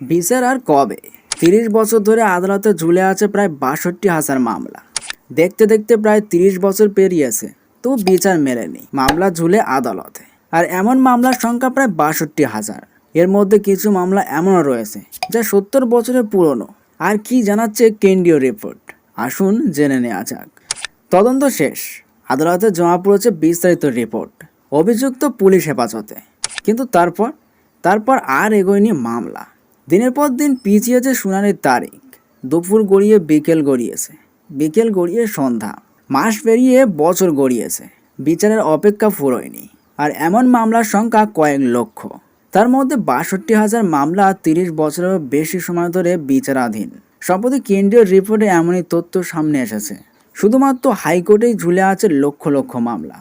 বিচার আর কবে? তিরিশ বছর ধরে আদালতে ঝুলে আছে প্রায় বাষট্টি হাজার মামলা। দেখতে দেখতে প্রায় তিরিশ বছর পেরিয়েছে তো বিচার মেলেনি। মামলা ঝুলে আদালতে। আর এমন মামলার সংখ্যা প্রায় বাষট্টি হাজার। এর মধ্যে কিছু মামলা এমনও রয়েছে, যা সত্তর বছরের পুরনো। আর কি জানাচ্ছে কেন্দ্রীয় রিপোর্ট? আসুন জেনে নেওয়া যাক। তদন্ত শেষ। আদালতে জমা পড়েছে বিস্তারিত রিপোর্ট। অভিযুক্ত পুলিশ হেফাজতে। কিন্তু তারপর? তারপর আর এগোয়নি মামলা। দিনের পর দিন পিছিয়েছে শুনানির তারিখ। দুপুর গড়িয়ে বিকেল গড়িয়েছে। বিকেল গড়িয়ে সন্ধ্যা। মাস পেরিয়ে বছর গড়িয়েছে। বিচারের অপেক্ষা ফুরোয়নি। আর এমন মামলার সংখ্যা কয়েক লক্ষ। তার মধ্যে বাষট্টি হাজার মামলা তিরিশ বছরেরও বেশি সময় ধরে বিচারাধীন। সম্প্রতি কেন্দ্রীয় রিপোর্টে এমনই তথ্য সামনে এসেছে। শুধুমাত্র হাইকোর্টেই ঝুলে আছে লক্ষ লক্ষ মামলা।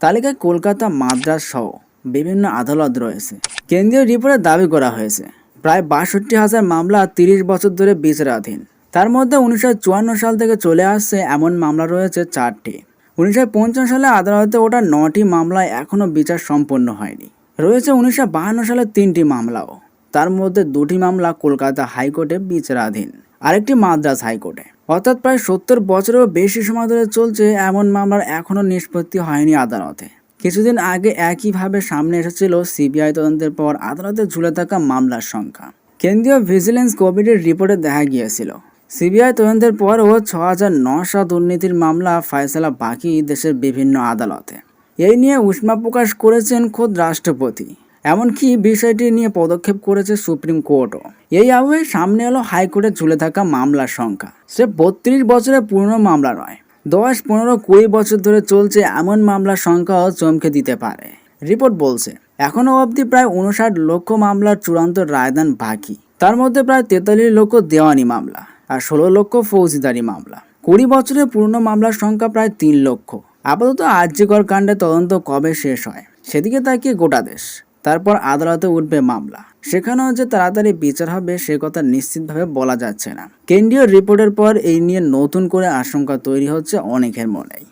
তালিকায় কলকাতা, মাদ্রাস সহ বিভিন্ন আদালত রয়েছে। কেন্দ্রীয় রিপোর্টে দাবি করা হয়েছে প্রায় বাষট্টি হাজার মামলা তিরিশ বছর ধরে বিচারাধীন। তার মধ্যে উনিশশো চুয়ান্ন সাল থেকে চলে আসছে এমন মামলা রয়েছে চারটি। উনিশশো পঞ্চান্ন সালে আদালতে ওঠা নটি মামলায় এখনও বিচার সম্পন্ন হয়নি। রয়েছে উনিশশো সালের তিনটি মামলাও। তার মধ্যে দুটি মামলা কলকাতা হাইকোর্টে বিচারাধীন, আরেকটি মাদ্রাস হাইকোর্টে। অর্থাৎ প্রায় সত্তর বছরেরও বেশি সময় ধরে চলছে এমন মামলার এখনও নিষ্পত্তি হয়নি আদালতে। কিছুদিন আগে একইভাবে সামনে এসেছিল সিবিআই তদন্তের পর আদালতে ঝুলে থাকা মামলার সংখ্যা। কেন্দ্রীয় ভিজিলেন্স কমিটির রিপোর্টে দেখা গিয়েছিল, সিবিআই তদন্তের পরও ছ হাজার নশো দুর্নীতির মামলা ফয়সলা বাকি দেশের বিভিন্ন আদালতে। এই নিয়ে উষ্মা প্রকাশ করেছেন খোদ রাষ্ট্রপতি, এমনকি বিষয়টি নিয়ে পদক্ষেপ করেছে সুপ্রিম কোর্টও। এই আবহে সামনে এলো হাইকোর্টে ঝুলে থাকা মামলার সংখ্যা। সে বত্রিশ বছরের পুরনো মামলা নয় দশ, পনেরো, কুড়ি বছর ধরে চলছে এমন মামলার সংখ্যাও চমকে দিতে পারে। রিপোর্ট বলছে, এখনও অবধি প্রায় উনষাট লক্ষ মামলার চূড়ান্ত রায়দান বাকি। তার মধ্যে প্রায় তেতাল্লিশ লক্ষ দেওয়ানি মামলা আর ষোলো লক্ষ ফৌজদারি মামলা। কুড়ি বছরের পুরনো মামলার সংখ্যা প্রায় তিন লক্ষ। আপাতত আর্যিকর কাণ্ডে তদন্ত কবে শেষ হয়, সেদিকে তাকিয়ে গোটা দেশ। তারপর আদালতে উঠবে মামলা। সেখানেও যে তাড়াতাড়ি বিচার হবে, সে কথা নিশ্চিতভাবে বলা যাচ্ছে না। কেন্দ্রীয় রিপোর্টের পর এই নিয়ে নতুন করে আশঙ্কা তৈরি হচ্ছে অনেকের মনেই।